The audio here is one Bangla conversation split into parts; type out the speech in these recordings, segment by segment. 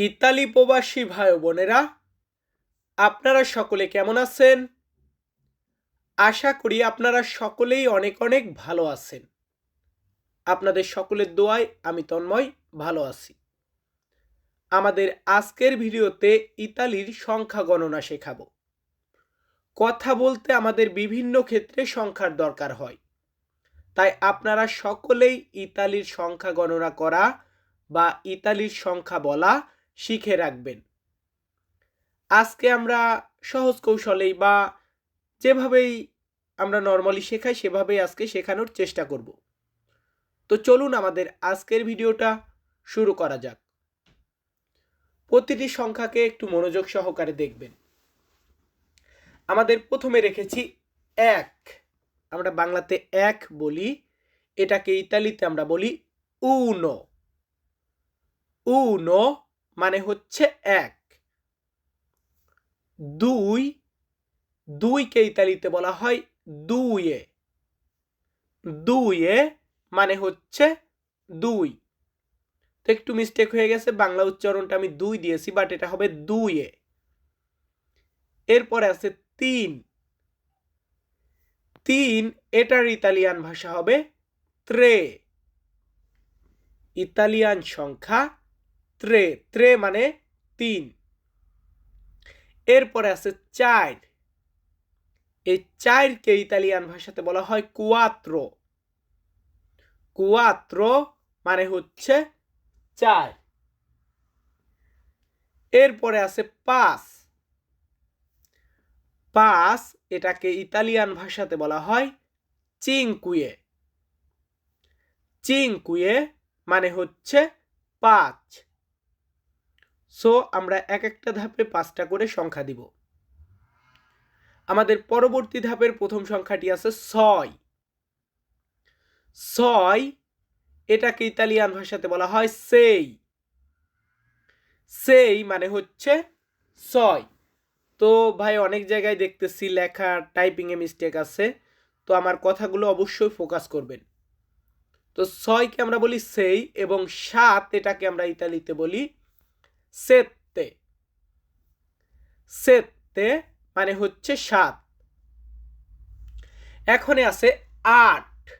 ইতালি প্রবাসী ভাই বোনেরা, আপনারা সকলে কেমন আছেন? আশা করি আপনারা সকলেই অনেক অনেক ভালো আছেন। আপনাদের সকলের দোয়ায় আমি তন্ময় ভালো আছি। আমাদের আজকের ভিডিওতে ইতালির সংখ্যা গণনা শেখাবো। কথা বলতে আমাদের বিভিন্ন ক্ষেত্রে সংখ্যার দরকার হয়। তাই আপনারা সকলেই ইতালির সংখ্যা গণনা করা বা ইতালির সংখ্যা বলা শিখে রাখবেন। আজকে আমরা সহজ কৌশলেই বা যেভাবেই আমরা নর্মালি শেখাই, সেভাবেই আজকে শেখানোর চেষ্টা করব। তো চলুন আমাদের আজকের ভিডিওটা শুরু করা যাক। প্রতিটি সংখ্যাকে একটু মনোযোগ সহকারে দেখবেন। আমাদের প্রথমে রেখেছি এক। আমরা বাংলাতে এক বলি, এটাকে ইতালিতে আমরা বলি উনো। উনো মানে হচ্ছে এক। দুই, দুইকে ইতালিতে বলা হয় দুইয়ে। দুইয়ে মানে হচ্ছে দুই। তো একটু মিস্টেক হয়ে গেছে, বাংলা উচ্চারণটা আমি দুই দিয়েছি বাট এটা হবে দুইয়ে। এরপরে আছে তিন। তিন, এটার ইতালিয়ান ভাষা হবে ত্রে। ইতালিয়ান সংখ্যা ত্রে ত্রে মানে তিন। এরপরে আছে চার। এই চারকে ইতালিয়ান ভাষাতে বলা হয় কুয়াত্রো। কুয়াত্রো মানে হচ্ছে চার। এরপরে আছে পাঁচ পাঁচ এটাকে ইতালিয়ান ভাষাতে বলা হয় চিংকুয়ে চিংকুয়ে মানে হচ্ছে পাঁচ। সো আমরা এক একটা ধাপে পাঁচটা করে সংখ্যা দিব। আমাদের পরবর্তী ধাপের প্রথম সংখ্যাটি আছে ছয়। ছয়, এটাকে ইতালিয়ান ভাষাতে বলা হয় সেই। সেই মানে হচ্ছে ছয়। তো ভাই, অনেক জায়গায় দেখতেছি লেখা টাইপিংয়ে মিস্টেক আছে। তো আমার কথাগুলো অবশ্যই ফোকাস করবেন। তো ছয়কে আমরা বলি সেই এবং সাত এটাকে আমরা ইতালিতে বলি সেত্তে। সেত্তে মানে হচ্ছে সাত। এখনে আছে আট।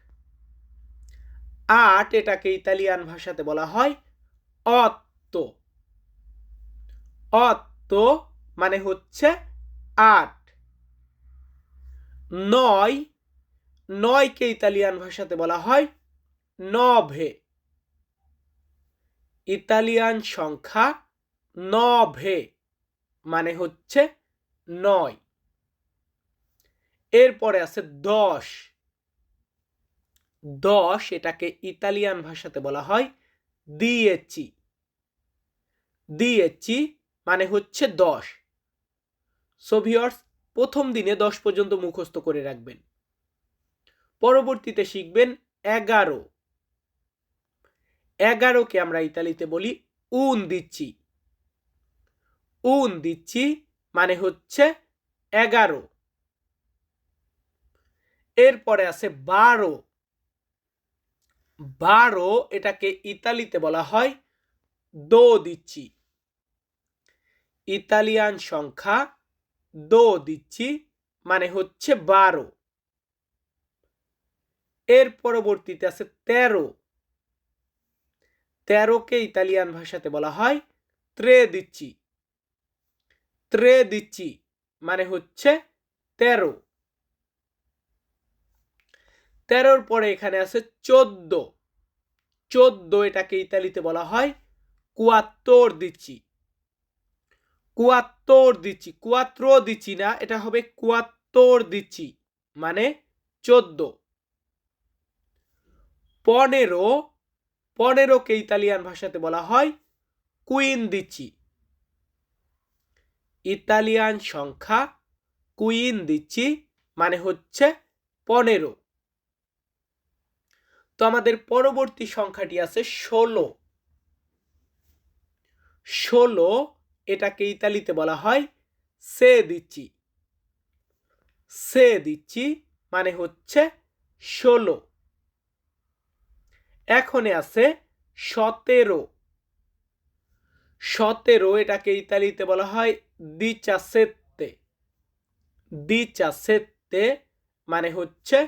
আট এটাকে ইতালিয়ান ভাষাতে বলা হয় অত্ত। অত্ত মানে হচ্ছে আট। নয়, নয়কে ইতালিয়ান ভাষাতে বলা হয় নভে। ইতালিয়ান সংখ্যা নভে মানে হচ্ছে নয়। এরপরে আছে দশ। দশ এটাকে ইতালিয়ান ভাষাতে বলা হয় দিয়েছি দিয়েছি মানে হচ্ছে দশ। সোভিয়র্স প্রথম দিনে দশ পর্যন্ত মুখস্থ করে রাখবেন। পরবর্তীতে শিখবেন এগারো। এগারোকে আমরা ইতালিতে বলি উন দিচ্ছি। উন দিচ্ছি মানে হচ্ছে এগারো। এরপরে আছে বারো। বারো এটাকে ইতালিতে বলা হয় দো দিচ্ছি। ইতালিয়ান সংখ্যা দো দিচ্ছি মানে হচ্ছে বারো। এর পরবর্তীতে আছে তেরো। তেরোকে ইতালিয়ান ভাষাতে বলা হয় ত্রে দিচ্ছি। ত্রে দিচ্ছি মানে হচ্ছে তেরো। তেরোর পরে এখানে আছে চোদ্দ। চোদ্দ এটাকে ইতালিতে বলা হয় কুয়াত্তর দিচ্ছি। কুয়াত্তর দিচ্ছি কুয়াত্র দিচ্ছি না, এটা হবে কুয়াত্তর দিচ্ছি মানে চোদ্দ। পনেরো, পনেরোকে ইতালিয়ান ভাষাতে বলা হয় কুইন দিচ্ছি। ইতালিয়ান সংখ্যা কুইন দিচ্ছি মানে হচ্ছে পনেরো। তো আমাদের পরবর্তী সংখ্যাটি আছে ষোলো। ষোলো এটাকে ইতালিতে বলা হয় সে দিচ্ছি। সে দিচ্ছি মানে হচ্ছে ষোলো। এখনে আছে সতেরো। সতেরো এটাকে ইতালিতে বলা হয় দিচাসেত্তে দিচাসেত্তে মানে হচ্ছে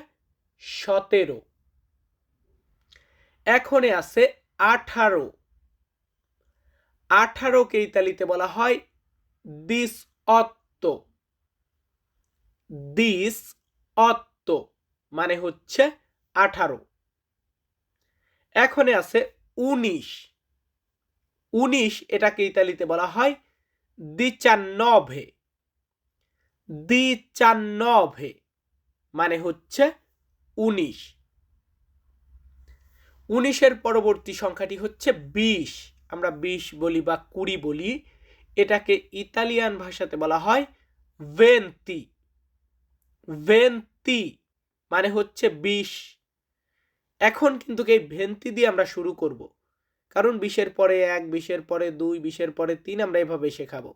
সতেরো। এখনে আছে আঠারো। আঠারোকে ইতালিতে বলা হয় দিস অত্ত দিস অত্ত মানে হচ্ছে আঠারো। এখনে আছে উনিশ। উনিশ এটাকে ইতালিতে বলা হয় দিচান্নভে দিচান্নভে মানে হচ্ছে উনিশ। উনিশের পরবর্তী সংখ্যাটি হচ্ছে বিশ। আমরা বিশ বলি বা কুড়ি বলি। এটাকে ইতালিয়ান ভাষাতে বলা হয় ভেন্তি। ভেন্তি মানে হচ্ছে বিশ এখন কিন্তু এই ভেন্তি দিয়ে আমরা শুরু করব। কারণ বিশের পরে এক বিশের পরে দুই বিশের পরে তিন আমরা এভাবে শেখাবো।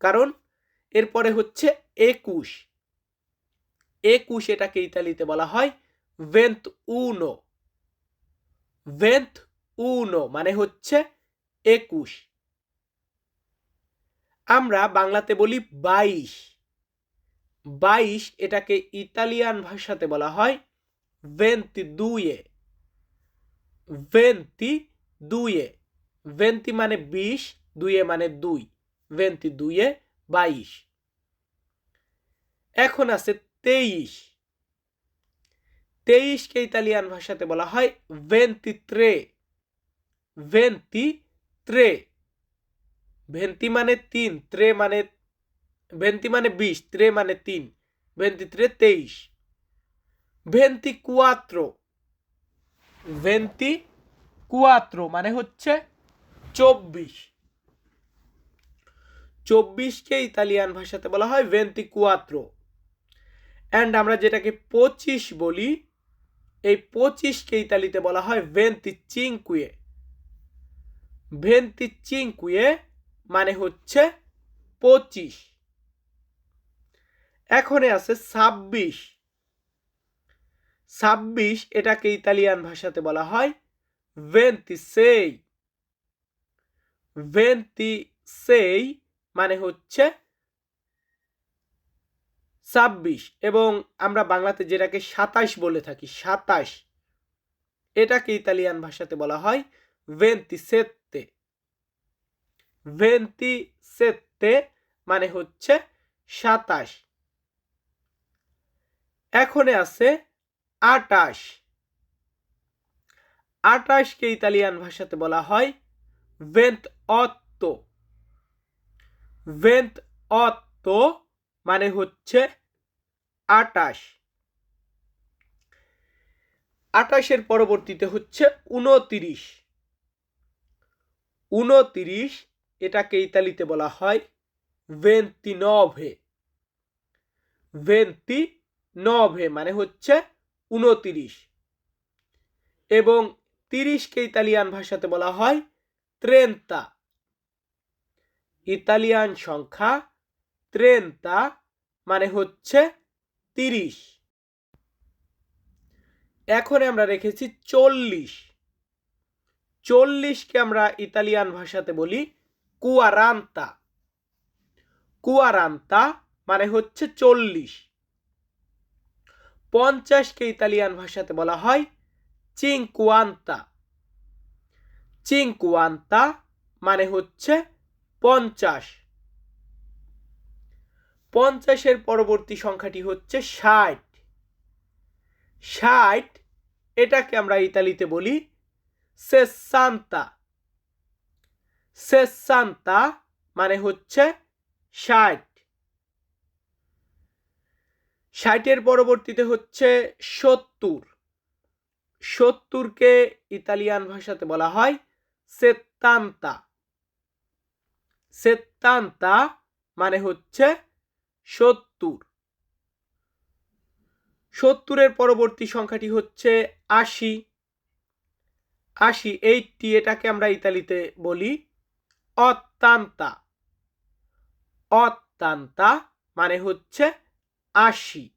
কারণ এরপরে হচ্ছে একুশ। একুশ এটাকে ইতালিতে বলা হয় ভেন্ত উনো ভেন্ত উনো মানে হচ্ছে একুশ। আমরা বাংলাতে বলি বাইশ। বাইশ এটাকে ইতালিয়ান ভাষাতে বলা হয় ভেন্তি দুয়ে ভেন্তি দুয়ে ভেন্তি মানে বিশ দুয়ে মানে দুই ভেন্তি দুয়ে বাইশ এখন আছে তেইশ। তেইশকে ইতালিয়ান ভাষাতে বলা হয় ভেন্তি ত্রে ভেন্তি ত্রে ভেন্তি মানে তিন ত্রে মানে ভেন্তি মানে বিশ ত্রে মানে তিন ভেন্তি ত্রে তেইশ। ভেন্তি কুয়াত্রো ভেন্তি কুয়াত্রো মানে হচ্ছে চব্বিশ। চব্বিশকে ইতালিয়ান ভাষাতে বলা হয় ভেন্তি কুয়াত্রো অ্যান্ড আমরা যেটাকে পঁচিশ বলি, এই পঁচিশকে ইতালিতে বলা হয় ভেন্তি চিংকুয়ে ভেন্তি চিংকুয়ে মানে হচ্ছে পঁচিশ। এখনে আছে ছাব্বিশ। ছাব্বিশ, এটাকে ইতালিয়ান ভাষাতে বলা হয় ভেন্তি সেই ভেন্তি সেই মানে হচ্ছে ছাব্বিশ এবং আমরা বাংলাতে যেটাকে সাতাশ বলে থাকি, সাতাশ। এটাকে ইতালিয়ান ভাষাতে বলা হয় ভেন্তি সেত্তে ভেন্তি সেত্তে মানে হচ্ছে সাতাশ। এখনে আছে আটাশ। আটাশকে ইতালিয়ান ভাষাতে বলা হয় ভেন্ত অত্ত ভেন্ত অত্ত মানে হচ্ছে আটাশ। আটাশের পরবর্তীতে হচ্ছে উনতিরিশ উনতিরিশ এটাকে ইতালিতে বলা হয় ভেন্তি নভে ভেন্তি নভে মানে হচ্ছে উনতিরিশ এবং তিরিশকে ইতালিয়ান ভাষাতে বলা হয় ত্রেন্তা। ইতালিয়ান সংখ্যা ত্রেন্তা মানে হচ্ছে তিরিশ। এখন আমরা রেখেছি চল্লিশ। চল্লিশকে আমরা ইতালিয়ান ভাষাতে বলি কুয়ারান্তা। কুয়ারান্তা মানে হচ্ছে চল্লিশ। পঞ্চাশকে ইতালিয়ান ভাষাতে বলা হয় চিংকুয়ান্তা চিংকুয়ান্তা মানে হচ্ছে পঞ্চাশ। পঞ্চাশের পরবর্তী সংখ্যাটি হচ্ছে ষাট। ষাট এটাকে আমরা ইতালিতে বলি সেসান্তা সেসান্তা মানে হচ্ছে ষাট। ষাটের পরবর্তীতে হচ্ছে সত্তর। সত্তরকে ইতালিয়ান ভাষাতে বলা হয় সেত্তান্তা। সেত্তান্তা মানে হচ্ছে সত্তর। সত্তরের পরবর্তী সংখ্যাটি হচ্ছে আশি। আশি, এইটটি এটাকে আমরা ইতালিতে বলি অত্যান্তা অত্যান্তা মানে হচ্ছে আশি।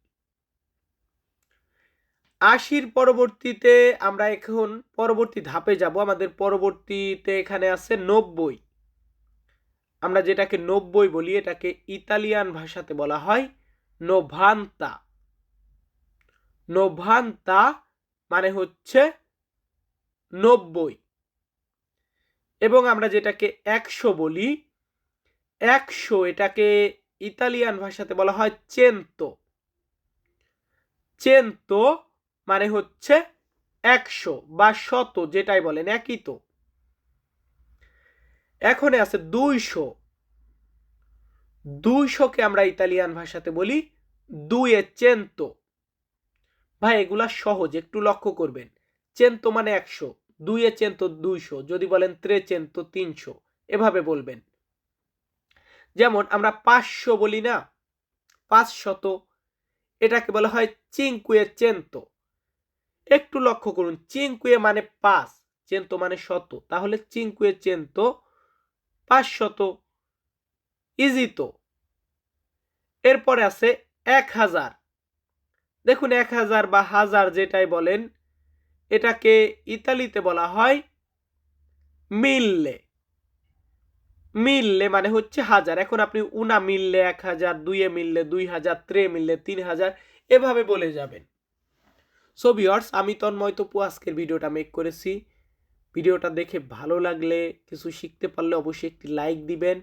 আশির পরবর্তীতে আমরা এখন পরবর্তী ধাপে যাব। আমাদের পরবর্তীতে এখানে আছে নব্বই। আমরা যেটাকে নব্বই বলি, এটাকে ইতালিয়ান ভাষাতে বলা হয় নোভান্তা। নোভান্তা মানে হচ্ছে নব্বই। এবং আমরা যেটাকে একশো বলি, একশো এটাকে ইতালিয়ান ভাষাতে বলা হয় চেento চেento মানে হচ্ছে একশো বা শত, যেটাই বলেন একই তো। এখন আছে দুইশো। দুইশোকে আমরা ইতালিয়ান ভাষাতে বলি দুয়ে চেento। ভাই, এগুলা সহজ, একটু লক্ষ্য করবেন। চেento মানে একশো দুইয়ে চেento দুইশো, যদি বলেন ত্রে চেento তিনশো, এভাবে বলবেন। যেমন আমরা পাঁচশো বলি না, পাঁচশত, এটাকে বলা হয় চিঙ্কুয়ে চেento একটু লক্ষ্য করুন চিঙ্কুয়ে মানে পাঁচ চেento মানে শত। তাহলে চিঙ্কুয়ে চেento পাঁচশত ইজি তো এরপরে আছে এক হাজার। দেখুন এক হাজার বা হাজার যেটাই বলেন, এটাকে ইতালিতে বলা হয় মিললে। মিললে মানে হচ্ছে হাজার। এখন আপনি উনা মিললে এক হাজার, দুইয়ে মিললে দুই হাজার, ত্রে মিললে তিন হাজার, এভাবে বলে যাবেন। সো ভিওর্স আমি তন্ময় তপু, আজকের ভিডিওটা মেক করেছি। ভিডিওটা দেখে ভালো লাগলে, কিছু শিখতে পারলে অবশ্যই একটি লাইক দিবেন।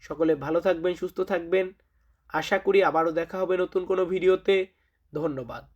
সকলে ভালো থাকবেন, সুস্থ থাকবেন। আশা করি আবারও দেখা হবে নতুন কোনো ভিডিওতে। ধন্যবাদ।